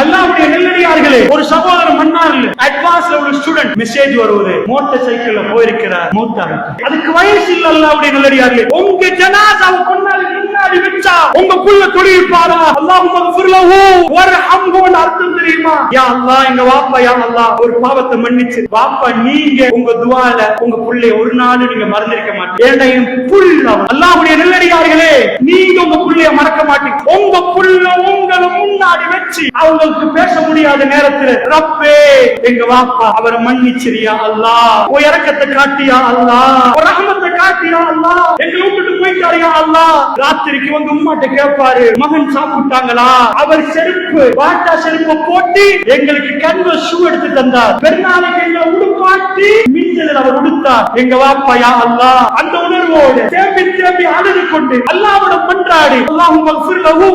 அல்லாவுடைய நெல்லடியார்களே ஒரு சகோதரர் மன்னார்ல அட்வான்ஸ்ல ஒரு ஸ்டூடெண்ட் மெசேஜ் வருவது. மோட்டார் சைக்கிள்ல போயிருக்கிறார் மூத்தார். அதுக்கு வயசு இல்ல அல்லாவுடைய நெல்லடியார்களே. உங்க ஜனாதாவை கொண்டாடி முன்னாடி வச்சா உங்க புள்ள தொழில்பாரா ஒரு மகஃபிர்லஹு வர்ஹம்ஹு அர்த்தம் தெரியுமா? யா அல்லாஹ் எங்க வாப்பா யா அல்லாஹ் ஒரு பாவத்தை மன்னிச்சு. வாப்பா நீங்க உங்க துவால உங்க புள்ளைய ஒரு நாள் நீங்க மறந்திருக்க மாட்டீங்க. ஏண்டா என் புள்ள அல்லாஹ்வுடைய நெல்லடியார்களே நீங்க உங்க புள்ளைய மறக்க மாட்டீங்க. உங்க புள்ள உங்க முன்னாடி வச்சு அவங்களுக்கு பேச முடியாத நேரத்துல ரப்பே எங்க வாப்பா அவரை மன்னிச்சிரியா அல்லா? உன் இறக்கத்தை காட்டியா அல்லாஹ் ரகமத்தை காட்டியா அல்லாஹ் எங்களை விட்டுட்டு போயிட்டாரியா அல்லாஹ் ராத்திரிக்கு வந்து உம்மாட்ட கேட்பாரு மகன் சாப்பிட்டாங்களா? அவர் செருப்பு வாட்டா செருப்பு போட்டு எங்களுக்கு கன்வ ஷூ எடுத்து தந்தார். பெருநாளைக்கு எங்களை உடுப்பாட்டி மிஞ்சலில் அவர் உடுத்தார். எங்க வாப்பா யா அல்லா? அந்த உணர்வோடு தேம்பி தேம்பி அழுது கொண்டு அல்லாவோட பண்றாடி. அல்லாஹ் மக்ஃபிர் லஹு.